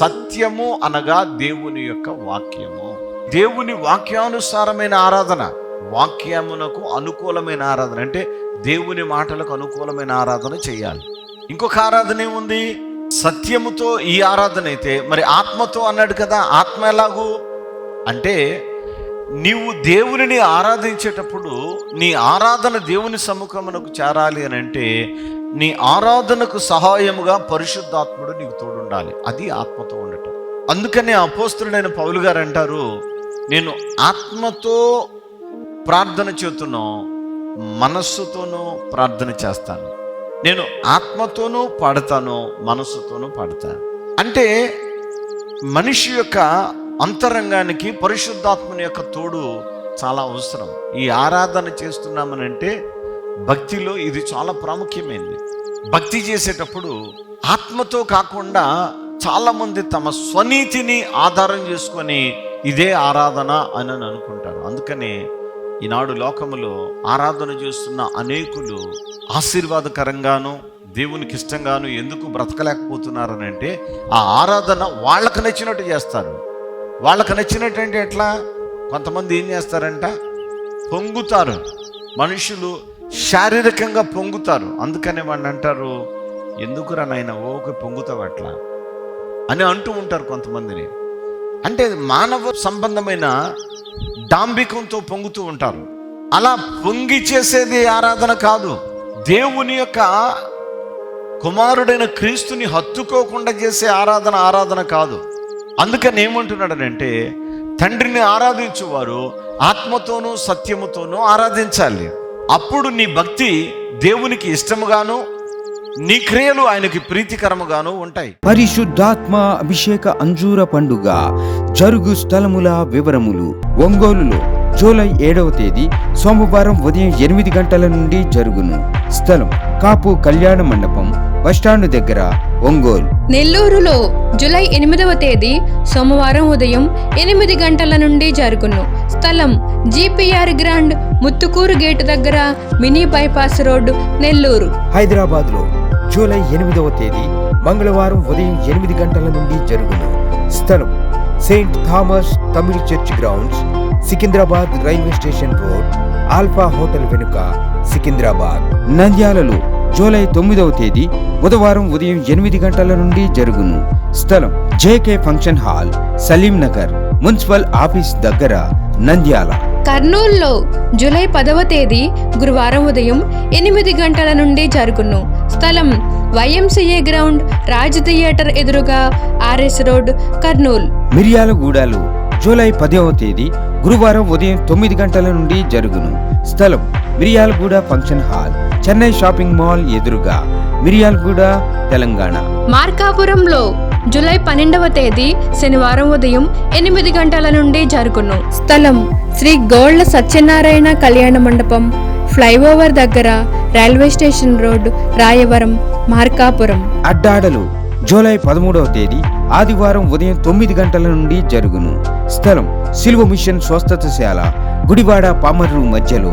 సత్యము అనగా దేవుని యొక్క వాక్యము. దేవుని వాక్యానుసారమైన ఆరాధన వాక్యమునకు అనుకూలమైన ఆరాధన అంటే దేవుని మాటలకు అనుకూలమైన ఆరాధన చేయాలి. ఇంకొక ఆరాధన ఏముంది? సత్యముతో ఈ ఆరాధన అయితే మరి ఆత్మతో అన్నాడు కదా ఆత్మ ఎలాగూ? అంటే నీవు దేవునిని ఆరాధించేటప్పుడు నీ ఆరాధన దేవుని సముఖమునకు చేరాలి అని అంటే నీ ఆరాధనకు సహాయముగా పరిశుద్ధాత్ముడు నీకు తోడుండాలి. అది ఆత్మతో ఉండటం. అందుకనే అపోస్తుడైన పౌలు గారు అంటారు నేను ఆత్మతో ప్రార్థన చేతునో మనస్సుతోనూ ప్రార్థన చేస్తాను. నేను ఆత్మతోనూ పాడతాను మనస్సుతోనూ పాడతాను. అంటే మనిషి యొక్క అంతరంగానికి పరిశుద్ధాత్మని యొక్క తోడు చాలా అవసరం. ఈ ఆరాధన చేస్తున్నామనంటే భక్తిలో ఇది చాలా ప్రాముఖ్యమైనది. భక్తి చేసేటప్పుడు ఆత్మతో కాకుండా చాలామంది తమ స్వనీతిని ఆధారం చేసుకొని ఇదే ఆరాధన అని అని అనుకుంటారు. అందుకనే ఈనాడు లోకములో ఆరాధన చేస్తున్న అనేకులు ఆశీర్వాదకరంగాను దేవునికి ఇష్టంగాను ఎందుకు బ్రతకలేకపోతున్నారని అంటే ఆ ఆరాధన వాళ్ళకు నచ్చినట్టు చేస్తారు. వాళ్ళకు నచ్చినట్టు అంటే ఎట్లా? కొంతమంది ఏం చేస్తారంట? పొంగుతారు. మనుషులు శారీరకంగా పొంగుతారు. అందుకనే వాడిని అంటారు ఎందుకురా నాయన ఓకే పొంగుతావు అట్లా అని అంటూ ఉంటారు కొంతమందిని. అంటే మానవ సంబంధమైన డాంబికంతో పొంగుతూ ఉంటారు. అలా పొంగి చేసేది ఆరాధన కాదు. దేవుని యొక్క కుమారుడైన క్రీస్తుని హత్తుకోకుండా చేసే ఆరాధన ఆరాధన కాదు. అందుకని ఏమంటున్నాడనంటే తండ్రిని ఆరాధించువారు ఆత్మతోనూ సత్యముతోనూ ఆరాధించాలి. అప్పుడు నీ భక్తి దేవునికి ఇష్టముగాను నీ క్రియలు ఆయనకి ప్రీతికరముగాను ఉంటాయి. పరిశుద్ధాత్మ అభిషేక అంజూర పండుగ జరుగు స్థలముల వివరములు. ఒంగోలులో జూలై ఏడవ తేదీ సోమవారం ఉదయం ఎనిమిది గంటల నుండి జరుగును. స్థలం కాపు కళ్యాణ మండపం బస్టాండ్ దగ్గర ఒంగోలు. నెల్లూరులో జూలై ఎనిమిదవ తేదీ సోమవారం ఉదయం ఎనిమిది గంటల నుండి జరుగును. స్థలం జీపీఆర్ గ్రాండ్ ముత్తుకూరు గేటు దగ్గర మినీ బైపాస్ రోడ్డు నెల్లూరు. హైదరాబాద్లో జూలై ఎనిమిదవ తేదీ మంగళవారం ఉదయం ఎనిమిది గంటల నుండి జరుగును. స్థలం Saint Thomas Tamil church grounds Secunderabad railway station road alpha hotel వెనుక సికింద్రాబాద్. నంద్యాలలో జూలై తొమ్మిదవ తేదీ బుధవారం ఉదయం ఎనిమిది గంటల నుండి జరుగును. స్థలం JK function hall Salim Nagar municipal office దగ్గర నంద్యాల. కర్నూలులో జూలై పదవ తేదీ గురువారం ఉదయం ఎనిమిది గంటల నుండి జరుగును. స్థలం వైఎంసీఏ గ్రౌండ్ రాజ్ థియేటర్ ఎదురుగా ఆర్ఎస్ రోడ్ కర్నూలు. మిర్యాలగూడలో జూలై పదవ తేదీ గురువారం ఉదయం తొమ్మిది గంటల నుండి జరుగును. స్థలం Miryalaguda function hall Chennai shopping mall ఎదురుగా మిర్యాలగూడ తెలంగాణ. మార్కాపురంలో జూలై పన్నెండవ తేదీ శనివారం ఉదయం ఎనిమిది గంటల నుండి జరుగును. స్థలం శ్రీ గోళ్ళ సత్యనారాయణ కళ్యాణ మండపం ఫ్లైఓవర్ దగ్గర railway station road Rayavaram Markapuram. అడ్డాడలు July పదమూడవ తేదీ ఆదివారం ఉదయం తొమ్మిది గంటల నుండి జరుగును. స్థలం సిల్వ మిషన్ స్వస్థతశాల గుడివాడ పామర్రు మధ్యలో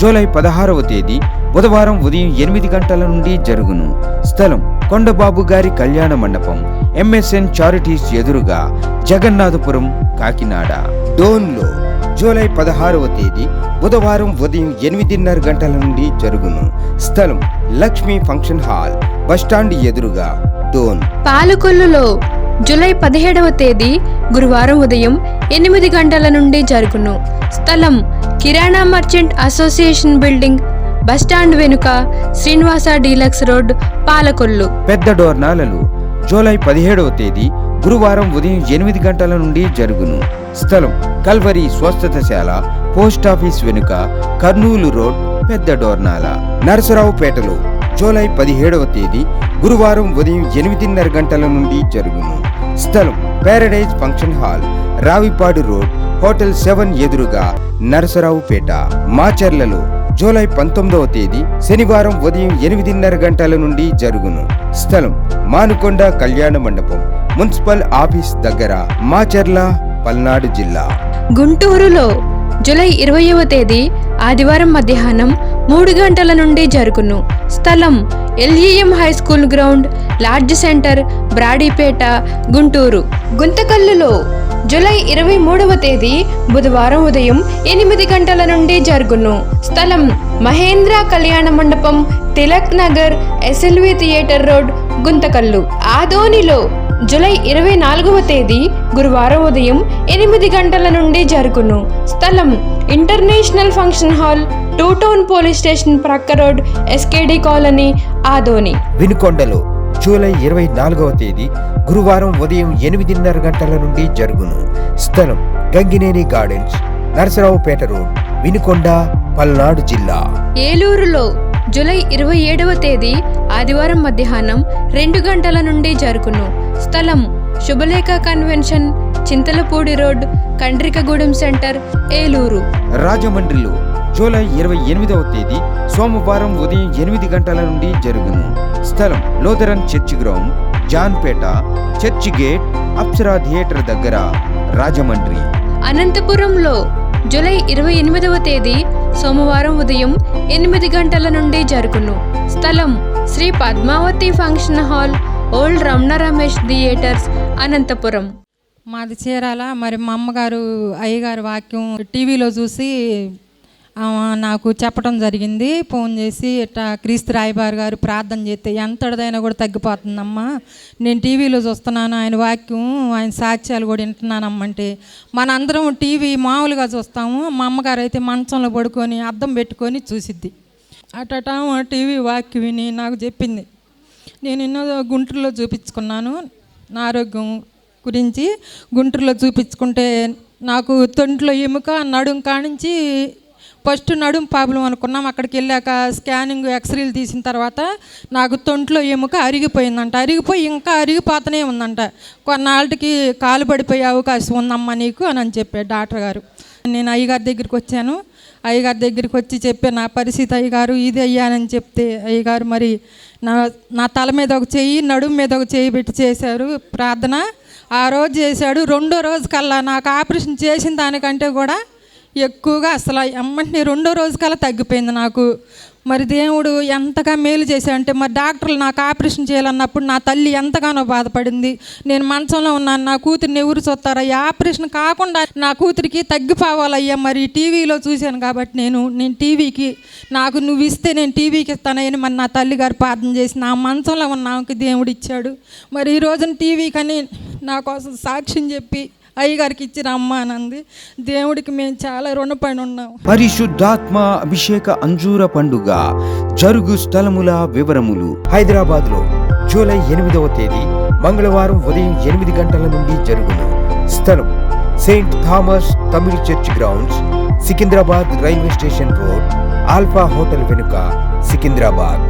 జూలై పదహారవ తేదీ బుధవారం ఉదయం ఎనిమిది గంటల నుండి జరుగును. స్థలం కొండబాబు గారి కళ్యాణ మండపం ఎంఎస్ఎన్ చారిటీస్ ఎదురుగా జగన్నాథపురం కాకినాడ. డోన్లో జూలై పదహారవ తేదీ బుధవారం ఉదయం ఎనిమిదిన్నర గంటల నుండి జరుగును. స్థలం లక్ష్మీ ఫంక్షన్ హాల్ బస్టాండ్ ఎదురుగా డోన్. పాలకొల్లులో జూలై పదిహేడవ తేదీ గురువారం ఉదయం ఎనిమిది గంటల నుండి జరుగును. స్థలం kirana merchant association building bus stand వెనుక శ్రీనివాస డీలక్స్ రోడ్ పాలకొల్లు. పెద్ద డోర్నాలలు జూలై పదిహేడవ తేదీ గురువారం ఉదయం ఎనిమిది గంటల నుండి జరుగును. స్థలం కల్వరి స్వస్థతశాల పోస్ట్ ఆఫీస్ వెనుక కర్నూలు రోడ్ పెద్ద డోర్నాల. నరసరావుపేటలో జూలై పదిహేడవ తేదీ గురువారం ఉదయం ఎనిమిదిన్నర గంటల నుండి జరుగును. స్థలం paradise function hall Ravipadu road hotel seven ఎదురుగా నరసరావుపేట మాచర్లలో జూలై పంతొమ్మిదవ తేదీ శనివారం ఉదయం ఎనిమిదిన్నర గంటల నుండి జరుగును. స్థలం మానుకొండ కళ్యాణ మండపం మున్సిపల్ ఆఫీస్ దగ్గర మాచర్ల పల్నాడు జిల్లా. గుంటూరులో జూలై ఇరవయవ తేదీ ఆదివారం మధ్యాహ్నం మూడు గంటల నుండి జరుగును. స్థలం LEM high school ground large centre Brodipet Guntur. గుంతకల్లులో July ఇరవై మూడవ తేదీ బుధవారం ఉదయం ఎనిమిది గంటల నుండి జరుగును. స్థలం మహేంద్ర కళ్యాణ మండపం Tilak Nagar SLV theatre road Guntakal. ఆదోనిలో జూలై ఇరవై నాలుగవ తేదీ గురువారం ఉదయం ఎనిమిది గంటల నుండి జరుగును. స్థలం international function hall two town police station ప్రక్క రోడ్ ఎస్కేడి కాలనీ ఆదోని. వినుకొండలో జూలై ఇరవై నాలుగవ తేదీ గురువారం ఉదయం ఎనిమిదిన్నర గంటల నుండి జరుగును. స్థలం గంగినేని గార్డెన్స్ నరసరావుపేట రోడ్ వినుకొండ పల్నాడు జిల్లా. ఏలూరులో జూలై ఇరవై ఏడవ తేదీ ఆదివారం మధ్యాహ్నం రెండు గంటల నుండి జరుగును. స్థలం Subhalekha convention Chintalapudi road Kandrikagudem centre Eluru. రాజమండ్రిలో జూలై ఇరవై ఎనిమిదవ తేదీ సోమవారం ఉదయం ఎనిమిది గంటల నుండి జరుగును. స్థలం Lutheran church ground Jampeta church gate Apsara theatre దగ్గర. రాజమండ్రి. అనంతపురంలో జూలై ఇరవై ఎనిమిదవ తేదీ సోమవారం ఉదయం ఎనిమిది గంటల నుండి జరుగును. స్థలం Sri Padmavathi function hall old Ramana Ramesh theatres Anantapur. మాది చీరాల. మరి మా అమ్మగారు అయ్యగారి వాక్యం టీవీలో చూసి నాకు చెప్పడం జరిగింది. ఫోన్ చేసి ఇట్లా క్రీస్తు రాయబారు గారు ప్రార్థన చేస్తే ఎంతటిదైనా కూడా తగ్గిపోతుందమ్మా. నేను టీవీలో చూస్తున్నాను ఆయన వాక్యం ఆయన సాక్ష్యాలు కూడా వింటున్నానమ్మంటే మనందరం టీవీ మామూలుగా చూస్తాము. మా అమ్మగారు అయితే మంచంలో పడుకొని అద్దం పెట్టుకొని చూసిద్ది. అటట టీవీ వాక్యం విని నాకు చెప్పింది. నేను ఎన్నో గుంటూరులో చూపించుకున్నాను. నా ఆరోగ్యం గురించి గుంటూరులో చూపించుకుంటే నాకు తొంట్లో ఎముక నడుం కానించి ఫస్ట్ నడుం ప్రాబ్లం అనుకున్నాం. అక్కడికి వెళ్ళాక స్కానింగ్ ఎక్స్రేలు తీసిన తర్వాత నాకు తొంట్లో ఎముక అరిగిపోయిందంట. అరిగిపోయి ఇంకా అరిగిపోతూనే ఉందంట. కొన్నాళ్ళకి కాలు పడిపోయే అవకాశం ఉందమ్మా నీకు అని అని చెప్పాడు డాక్టర్ గారు. నేను అయ్యగారి దగ్గరికి వచ్చాను. అయ్యగారి దగ్గరికి వచ్చి చెప్పే నా పరిస్థితి అయ్యగారు ఇది అయ్యానని చెప్తే అయ్యగారు మరి నా నా తల మీద ఒక చెయ్యి నడుము మీద ఒక చెయ్యి పెట్టి చేశారు ప్రార్థన. ఆ రోజు చేశాడు. రెండో రోజు కల్లా నాకు ఆపరేషన్ చేసిన దానికంటే కూడా ఎక్కువగా అసలు ఎమ్మంటే రెండో రోజు కల్లా తగ్గిపోయింది నాకు. మరి దేవుడు ఎంతగా మేలు చేశాడంటే మరి డాక్టర్లు నాకు ఆపరేషన్ చేయాలన్నప్పుడు నా తల్లి ఎంతగానో బాధపడింది. నేను మంచంలో ఉన్నాను నా కూతురిని ఎవరు చూస్తారా? ఈ ఆపరేషన్ కాకుండా నా కూతురికి తగ్గిపోవాలయ్యా మరి టీవీలో చూశాను కాబట్టి నేను నేను టీవీకి నాకు నువ్వు ఇస్తే నేను టీవీకి ఇస్తానని మరి నా తల్లి గారు ప్రార్థన చేసి నా మంచంలో ఉన్న ఆమెకి దేవుడు ఇచ్చాడు. మరి ఈ రోజున టీవీకని నా కోసం సాక్ష్యం చెప్పి అయ్యగారికి ఇచ్చి రమ్మ అనంది దేవుడికి మేము చాలా రుణపడి ఉన్నాం పరిశుద్ధాత్మ అభిషేక అంజూర పండుగ జరుగు స్థలముల వివరములు హైదరాబాద్లో జూలై ఎనిమిదవ తేదీ మంగళవారం ఉదయం ఎనిమిది గంటల నుండి జరుగును. స్థలం saint Thomas Tamil church grounds Secunderabad railway station road alpha hotel వెనుక సికింద్రాబాద్.